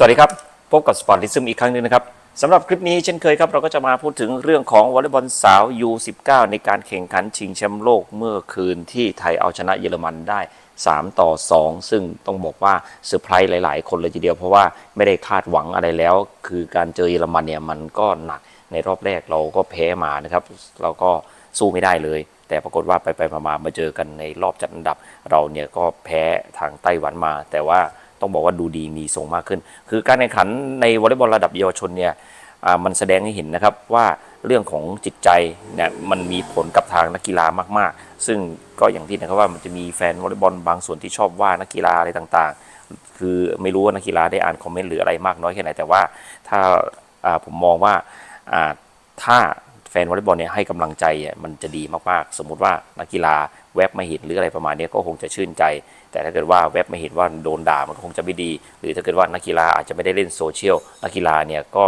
สวัสดีครับ พบกับสปอร์ตลิซึมอีกครั้งหนึ่งนะครับสำหรับคลิปนี้เช่นเคยครับเราก็จะมาพูดถึงเรื่องของวอลเลย์บอลสาว U19 ในการแข่งขันชิงแชมป์โลกเมื่อคืนที่ไทยเอาชนะเยอรมันได้ 3 ต่อ 2 ซึ่งต้องบอกว่าเซอร์ไพรส์หลาย ๆ คนเลยทีเดียวเพราะว่าไม่ได้คาดหวังอะไรแล้ว คือการเจอเยอรมันเนี่ยมันก็หนักในรอบแรกเราก็แพ้มานะครับ เราก็สู้ไม่ได้เลยแต่ปรากฏว่าไปไปๆมาๆมาเจอกันในรอบจัดอันดับ เราเนี่ยก็แพ้ทางไต้หวันมา แต่ว่า ต้องบอกว่าดูดีมีทรงมากขึ้น คือการแข่งขันในวอลเลย์บอลระดับเยาวชนเนี่ยมันแสดงให้เห็นนะครับว่าเรื่องของจิตใจเนี่ยมันมีผลกับทางนักกีฬามากๆ ซึ่งก็อย่างที่นะครับว่ามันจะมีแฟนวอลเลย์บอลบางส่วนที่ชอบว่านักกีฬาอะไรต่างๆ คือไม่รู้ว่านักกีฬาได้อ่านคอมเมนต์หรืออะไรมากน้อยแค่ไหนแต่ว่าถ้าผมมองว่าถ้าแฟนวอลเลย์บอลเนี่ยให้กำลังใจมันจะดีมากๆ สมมุติว่านักกีฬาแวบมาเห็นหรืออะไรประมาณนี้ก็คงจะชื่นใจ แต่ถ้าเกิดว่าแวบมาเห็นว่าโดนด่ามันก็คงจะไม่ดี หรือถ้าเกิดว่านักกีฬาอาจจะไม่ได้เล่นโซเชียลนักกีฬาเนี่ยก็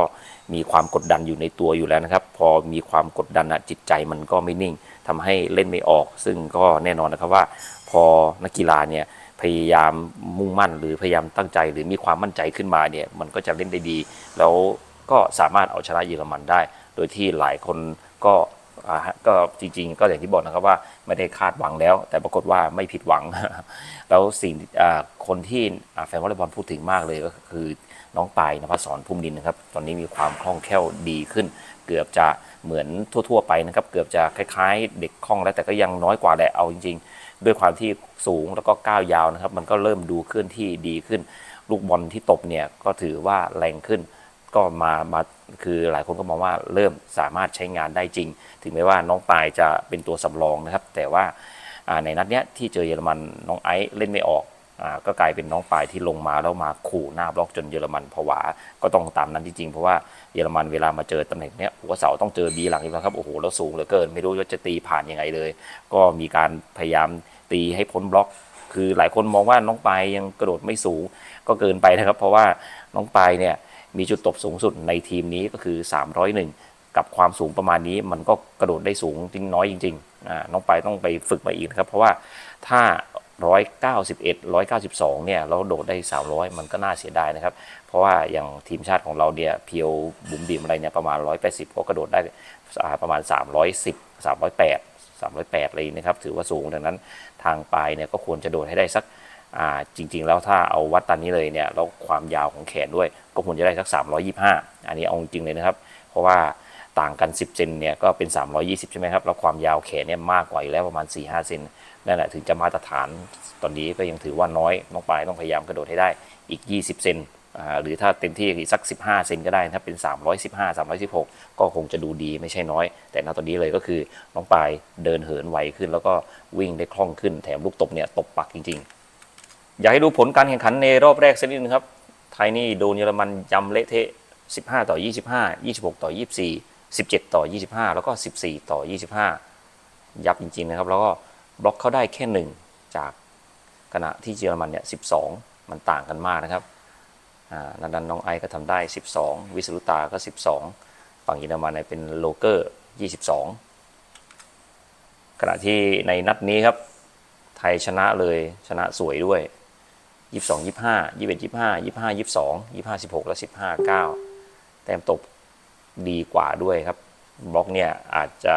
มีความกดดันอยู่ในตัวอยู่แล้วนะครับ พอมีความกดดันอะจิตใจมันก็ไม่นิ่งทำให้เล่นไม่ออก ซึ่งก็แน่นอนนะครับว่า พอนักกีฬาเนี่ยพยายามมุ่งมั่น หรือพยายามตั้งใจ หรือมีความมั่นใจขึ้นมาเนี่ยมันก็จะเล่นได้ดี แล้วก็สามารถเอาชนะเยอรมันได้ โดยที่หลายคนก็ ก็จริงๆ ก็อย่างที่บอกนะครับว่าไม่ได้คาดหวังแล้ว แต่ปรากฏว่าไม่ผิดหวัง แล้วสิ่งคนที่แฟนวอลเลย์บอลพูดถึงมากเลยก็คือน้องปายนภัสสรพุ่มดินนะครับ ตอนนี้มีความคล่องแคล่วดีขึ้น เกือบจะเหมือนทั่ว ๆ ไปนะครับ เกือบจะคล้ายๆ เด็กคล่องแล้วแต่ก็ยังน้อยกว่าแหละเอาจริง ๆ ด้วยความที่สูงแล้วก็ก้าวยาวนะครับ มันก็เริ่มดูเคลื่อนที่ดีขึ้น ลูกบอลที่ตบเนี่ยก็ถือว่าแรงขึ้น ก็มามาคือหลายคนก็มองว่าเริ่มสามารถใช้งานได้จริง ถึงแม้ว่าน้องปายจะเป็นตัวสำรองนะครับ แต่ว่าในนัดเนี้ยที่เจอเยอรมันน้องไอซ์เล่นไม่ออกอก็กลายเป็นน้องปายที่ลงมาแล้วมาขู่หน้าบล็อกจนเยอรมันผวา ก็ต้องตามนั้นจริงๆเพราะว่าเยอรมันเวลามาเจอตำแหน่งเนี้ยหัวเสาต้องเจอบีหลังอยู่แล้วครับโอ้โหแล้วสูงเหลือเกิน ไม่รู้ว่าจะตีผ่านยังไงเลย ก็มีการพยายามตีให้พ้นบล็อก คือหลายคนมองว่าน้องปายยังกระโดดไม่สูงก็เกินไปนะครับ เพราะว่าน้องปายเนี่ย มีจุดตบสูงสุดในทีมนี้ก็คือ 301 กับความสูงประมาณนี้มันก็กระโดดได้สูงจริงน้อยจริงๆน้องไปต้องไปฝึกมาอีกนะครับ เพราะว่าถ้า 191 192 เนี่ยแล้วโดดได้ 300 มันก็น่าเสียดายนะครับ เพราะว่าอย่างทีมชาติของเราเนี่ยเพียวบุ๋มบิ่มอะไรเนี่ยประมาณ 180 ก็กระโดดได้อ่าประมาณ 310 308 308เลยนะครับถือว่าสูงดังนั้นทางปลายเนี่ยก็ควรจะโดดให้ได้สักจริง ๆ แล้วถ้าเอาวัดตามนี้เลยเนี่ยแล้วความยาวของแขนด้วย ก็ควรจะได้สัก 325 อันนี้เอาจริงเลยนะครับ เพราะว่าต่างกัน 10 เซนเนี่ยก็เป็น 320 ใช่ไหมครับ แล้วความยาวแขนเนี่ยมากกว่าอยู่แล้วประมาณ 4-5 เซนนั่นแหละถึงจะมาตรฐานตอนนี้ก็ยังถือว่าน้อยน้องปลายต้องพยายามกระโดดให้ได้อีก 20 เซนหรือถ้าเต็มที่อีกสัก 15 เซนก็ได้ถ้าเป็น 315 316 ก็คงจะดูดีไม่ใช่น้อย แต่ณตอนนี้เลยก็คือน้องปลายเดินเหินไวขึ้น แล้วก็วิ่งได้คล่องขึ้นแถมลูกตบเนี่ยตบปักจริง ๆ อยากให้ดูผลการแข่งขันในรอบแรกสักนิดนึงครับ ยนี่โดนเยอรมันยำเละเทะ 15 ต่อ 25 26 ต่อ 24 17 ต่อ 25 แล้วก็ 14 ต่อ 25 ยับจริง ๆ นะครับ แล้วก็บล็อกเขาได้แค่หนึ่งจากขณะที่เยอรมันเนี่ย 12 มันต่างกันมากนะครับอ่านันดันน้องไอก็ทำได้ 12 วิสรุตาก็ 12 ฝั่งเยอรมันเนี่ยเป็นโลเกอร์ 22 ขณะที่ในนัดนี้ครับ ไทยชนะเลยชนะสวยด้วย 22 25 21 25 25 22 25 16และ15 9แต้มตบดีกว่าด้วยครับ บล็อกเนี่ยอาจจะ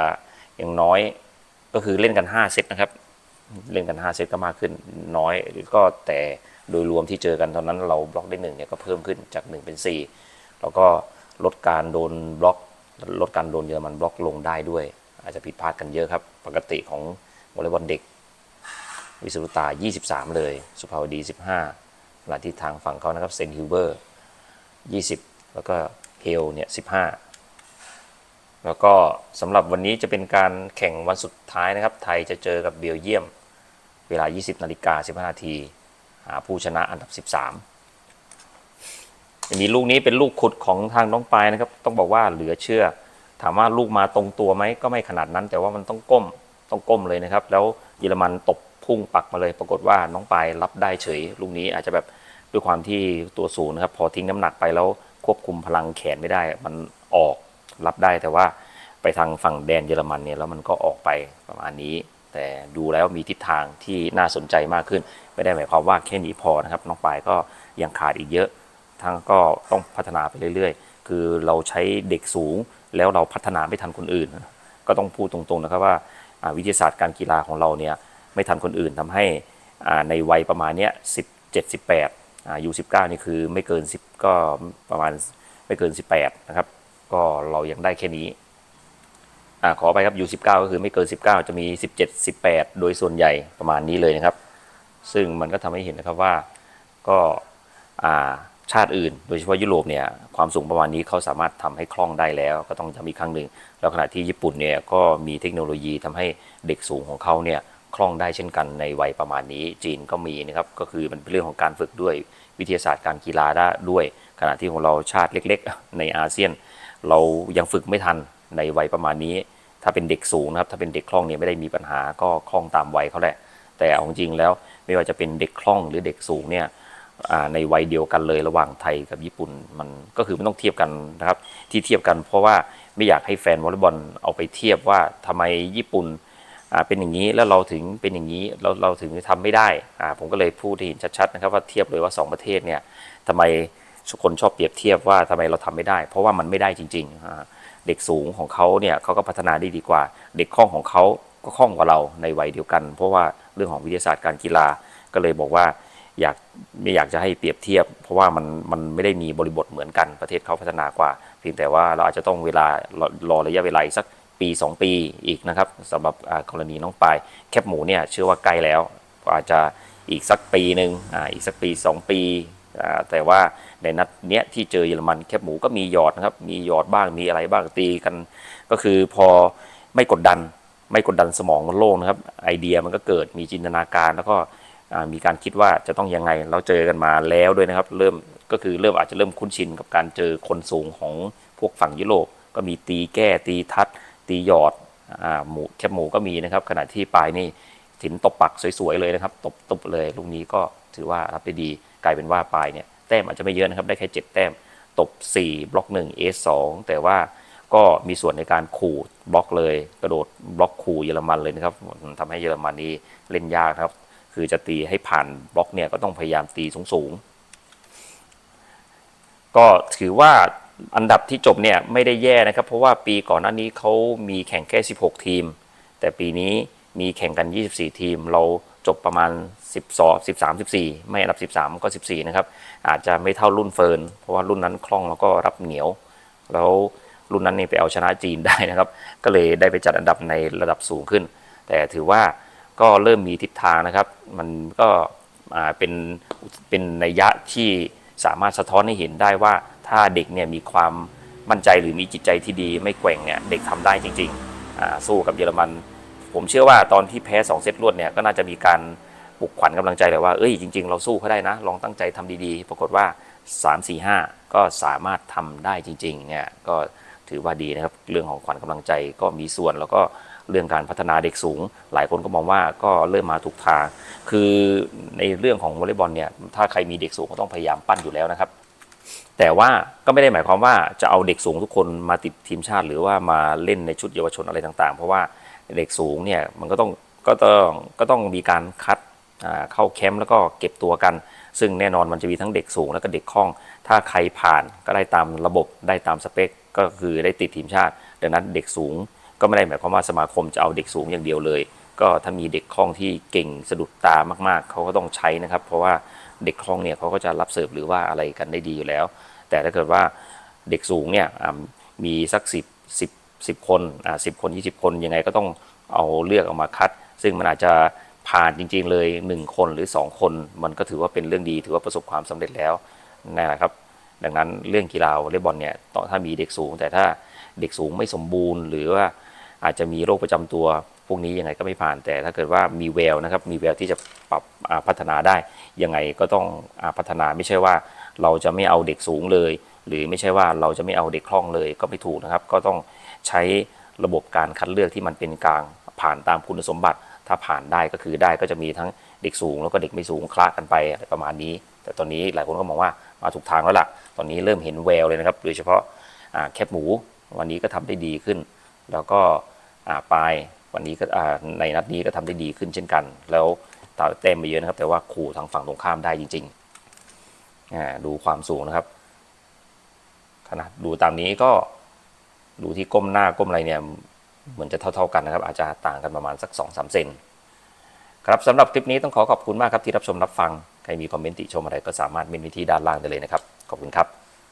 ยังน้อยก็คือเล่นกัน 5 เซตนะครับ เล่นกัน 5 เซตก็มากขึ้นน้อยหรือก็แต่โดยรวมที่เจอกันตอนนั้นเราบล็อกได้1เนี่ยก็เพิ่มขึ้นจาก 1 เป็น 4 แล้วก็ลดการโดนบล็อก ลดการโดนเยอรมันบล็อกลงได้ด้วย อาจจะผิดพลาดกันเยอะครับ ปกติของวอลเลย์บอลเด็ก วิสุรุตา 23 เลย สุภาวดี 15ขณะที่ทางฝั่งเขานะครับ เซนฮิวเบอร์ 20 แล้วก็เฮลเนี่ย 15 แล้วก็สำหรับวันนี้จะเป็นการแข่งวันสุดท้ายนะครับ ไทยจะเจอกับเบลเยียม เวลา 20นาฬิกา15นาทีหาผู้ชนะอันดับ 13 มีลูกนี้เป็นลูกขุดของทางน้องปายนะครับ ต้องบอกว่าเหลือเชื่อ ถามว่าลูกมาตรงตัวไหมก็ไม่ขนาดนั้น แต่ว่ามันต้องก้ม ต้องก้มเลยนะครับ แล้วเยอรมันตบ พุ่งปักมาเลย ปรากฏว่าน้องปายรับได้เฉย ลูกนี้อาจจะแบบด้วยความที่ตัวสูงนะครับ พอทิ้งน้ำหนักไปแล้วควบคุมพลังแขนไม่ได้ มันออกรับได้แต่ว่าไปทางฝั่งแดนเยอรมันเนี่ยแล้วมันก็ออกไปประมาณนี้ แต่ดูแล้วมีทิศทางที่น่าสนใจมากขึ้น ไม่ได้หมายความว่าแค่นี้พอนะครับ น้องปายก็ยังขาดอีกเยอะทั้งก็ต้องพัฒนาไปเรื่อย ๆ คือเราใช้เด็กสูงแล้วเราพัฒนาไม่ทันคนอื่น ก็ต้องพูดตรงๆนะครับว่าวิทยาศาสตร์การกีฬาของเราเนี่ย ไม่ทันคนอื่นทำให้ในวัยประมาณเนี้ย17 18อายุ19นี่คือไม่เกิน10ก็ประมาณไม่เกิน18นะครับ ก็เรายังได้แค่นี้อขอไปครับ U19 ก็คือไม่เกิน 19 จะมี 17 18 โดยส่วนใหญ่ประมาณนี้เลยนะครับ ซึ่งมันก็ทำให้เห็นนะครับว่าก็าชาติอื่น โดยเฉพาะยุโรปเนี่ยความสูงประมาณนี้เขาสามารถทำให้คล่องได้แล้ว ก็ต้องย้ำอีกครั้งหนึ่งแล้วขณะที่ญี่ปุ่นเนี่ยก็มีเทคโนโลยีทำให้เด็กสูงของเขาเนี่ย คล่องได้เช่นกันในวัยประมาณนี้ จีนก็มีนะครับก็คือมันเป็นเรื่องของการฝึกด้วยวิทยาศาสตร์การกีฬาได้ด้วย ขณะที่ของเราชาติเล็ก ๆ ในอาเซียน เรายังฝึกไม่ทันในวัยประมาณนี้ ถ้าเป็นเด็กสูงนะครับถ้าเป็นเด็กคล่องเนี่ยไม่ได้มีปัญหาก็คล่องตามวัยเขาแหละ แต่เอาจริงแล้วไม่ว่าจะเป็นเด็กคล่องหรือเด็กสูงเนี่ยในวัยเดียวกันเลยระหว่างไทยกับญี่ปุ่นมันก็คือมันต้องเทียบกันนะครับที่เทียบกันเพราะว่าไม่อยากให้แฟนวอลเลย์บอลเอาไปเทียบว่าทำไมญี่ปุ่น เป็นอย่างนี้แล้วเราถึงเป็นอย่างนี้เราเราถึงทำไม่ได้อ่าผมก็เลยพูดให้เห็นชัดๆนะครับว่าเทียบเลยว่าสองประเทศเนี่ยทำไมคนชอบเปรียบเทียบว่าทำไมเราทำไม่ได้ เพราะว่ามันไม่ได้จริงๆอ่าเด็กสูงของเขาเนี่ยเขาก็พัฒนาได้ดีกว่า เด็กคล่องของเขาก็คล่องกว่าเราในวัยเดียวกัน เพราะว่าเรื่องของวิทยาศาสตร์การกีฬาก็เลยบอกว่าอยากไม่อยากจะให้เปรียบเทียบ เพราะว่ามันมันไม่ได้มีบริบทเหมือนกันประเทศเขาพัฒนากว่า เพียงแต่ว่าเราอาจจะต้องเวลารอระยะเวลาสัก ปี 2 ปีอีกนะครับสำหรับกรณีน้องปายแคบหมูเนี่ยเชื่อว่าใกล้แล้วอาจจะอีกสักปีหนึ่งออีกสักปี 2 ปีแต่ว่าในนัดเนี้ยที่เจอเยอรมันแคบหมูก็มีหยอดนะครับมีหยอดบ้างมีอะไรบ้างตีกัน ก็คือพอไม่กดดัน ไม่กดดันสมองมันโล่งนะครับ ไอเดียมันก็เกิดมีจินตนาการแล้วก็มีการคิดว่าจะต้องยังไงเราเจอกันมาแล้วด้วยนะครับ เริ่มก็คือเริ่มอาจจะเริ่มคุ้นชินกับการเจอคนสูงของพวกฝั่งยุโรปก็มีตีแก้ตีทัด ตีหยอดอ่าหมูแคบหมูก็มีนะครับ ขณะที่ปลายนี่สินตบปักสวยๆเลยนะครับ ตบตบเลยลูกนี้ก็ถือว่ารับได้ดีกลายเป็นว่าปลายเนี่ยแต้มอาจจะไม่เยอะนะครับได้แค่ 7 แต้ม ตบ 4 บล็อก 1 A 2แต่ว่าก็มีส่วนในการขู่บล็อกเลย กระโดดบล็อกขู่เยอรมันเลยนะครับทำให้เยอรมันนี้เล่นยากครับ คือจะตีให้ผ่านบล็อกเนี่ยก็ต้องพยายามตีสูงๆก็ถือว่า อันดับที่จบเนี่ยไม่ได้แย่นะครับ เพราะว่าปีก่อนหน้านี้เขามีแข่งแค่ 16 ทีม แต่ปีนี้มีแข่งกัน 24 ทีม เราจบประมาณ 12 13 14 ไม่อันดับ 13 ก็ 14 นะครับ อาจจะไม่เท่ารุ่นเฟิร์น เพราะว่ารุ่นนั้นคล่องแล้วก็รับเหนียว แล้วรุ่นนั้นนี่ไปเอาชนะจีนได้นะครับ ก็เลยได้ไปจัดอันดับในระดับสูงขึ้น แต่ถือว่าก็เริ่มมีทิศทางนะครับ มันก็เป็นเป็นนัยยะที่สามารถสะท้อนให้เห็นได้ว่า ถ้าเด็กเนี่ยมีความมั่นใจหรือมีจิตใจที่ดีไม่แกว่งเนี่ยเด็กทำได้จริงๆสู้กับเยอรมัน ผมเชื่อว่าตอนที่แพ้2เซตรวดเนี่ยก็น่าจะมีการปลุกขวัญกำลังใจเลยว่าเอ้ยจริง ๆ เราสู้เขาได้นะ ลองตั้งใจทำดีๆ ปรากฏว่า 3 4 5 ก็สามารถทำได้จริงๆเนี่ยก็ถือว่าดีนะครับเรื่องของขวัญกำลังใจก็มีส่วนแล้วก็เรื่องการพัฒนาเด็กสูง หลายคนก็มองว่าก็เริ่มมาถูกทาง คือในเรื่องของวอลเลย์บอลเนี่ยถ้าใครมีเด็กสูงก็ต้องพยายามปั้นอยู่แล้วนะครับ แต่ว่าก็ไม่ได้หมายความว่าจะเอาเด็กสูงทุกคนมาติดทีมชาติ หรือว่ามาเล่นในชุดเยาวชนอะไรต่างๆ เพราะว่าเด็กสูงเนี่ยมันก็ต้องก็ต้องก็ต้องมีการคัดเข้าแคมป์แล้วก็เก็บตัวกัน ซึ่งแน่นอนมันจะมีทั้งเด็กสูงแล้วก็เด็กคล่อง ถ้าใครผ่านก็ได้ตามระบบได้ตามสเปค ก็คือได้ติดทีมชาติ ดังนั้นเด็กสูงก็ไม่ได้หมายความว่าสมาคมจะเอาเด็กสูงอย่างเดียวเลย ก็ถ้ามีเด็กคล่องที่เก่งสะดุดตามากๆ เขาก็ต้องใช้นะครับ เพราะว่า เด็กคลองเนี่ยเขาก็จะรับเสิร์ฟหรือว่าอะไรกันได้ดีอยู่แล้ว แต่ถ้าเกิดว่าเด็กสูงเนี่ยมีสักสิบสิบสิบคนอ่าสิบคนยี่สิบคนยังไงก็ต้องเอาเลือกออกมาคัด ซึ่งมันอาจจะผ่านจริง ๆ เลย 1 คนหรือ 2 คน มันก็ถือว่าเป็นเรื่องดีถือว่าประสบความสำเร็จแล้วนั่นแหละครับ ดังนั้นเรื่องกีฬาวอลเลย์บอลเนี่ยตอถ้ามีเด็กสูง แต่ถ้าเด็กสูงไม่สมบูรณ์ หรือว่าอาจจะมีโรคประจำตัว พวกนี้ยังไงก็ไม่ผ่าน แต่ถ้าเกิดว่ามีแววนะครับ มีแววที่จะปรับพัฒนาได้ ยังไงก็ต้องพัฒนาไม่ใช่ว่าเราจะไม่เอาเด็กสูงเลย หรือไม่ใช่ว่าเราจะไม่เอาเด็กคล่องเลยก็ไม่ถูกนะครับ ก็ต้องใช้ระบบการคัดเลือกที่มันเป็นกลางผ่านตามคุณสมบัติ ถ้าผ่านได้ก็คือได้ก็จะมีทั้งเด็กสูงแล้วก็เด็กไม่สูงคละกันไปอะไรประมาณนี้ แต่ตอนนี้หลายคนก็มองว่ามาถูกทางแล้วล่ะ ตอนนี้เริ่มเห็นแววเลยนะครับ โดยเฉพาะแคบหมู วันนี้ก็ทำได้ดีขึ้น แล้วก็ปลาย วันนี้ก็ในนัดนี้ก็ทำได้ดีขึ้นเช่นกัน แล้วตาเต็มไปเยอะนะครับ แต่ว่าขู่ทางฝั่งตรงข้ามได้จริงๆดูความสูงนะครับขนาดดูตามนี้ก็ดูที่ก้มหน้าก้มอะไรเนี่ยเหมือนจะเท่า ๆกันนะครับ อาจจะต่างกันประมาณสัก2อสเซนครับสำหรับคลิปนี้ต้องขอขอบคุณมากครับที่รับชมรับฟัง ใครมีคอมเมนต์ติชมอะไรก็สามารถเมนไว้ที่ด้านล่างได้เลยนะครับ ขอบคุณครับ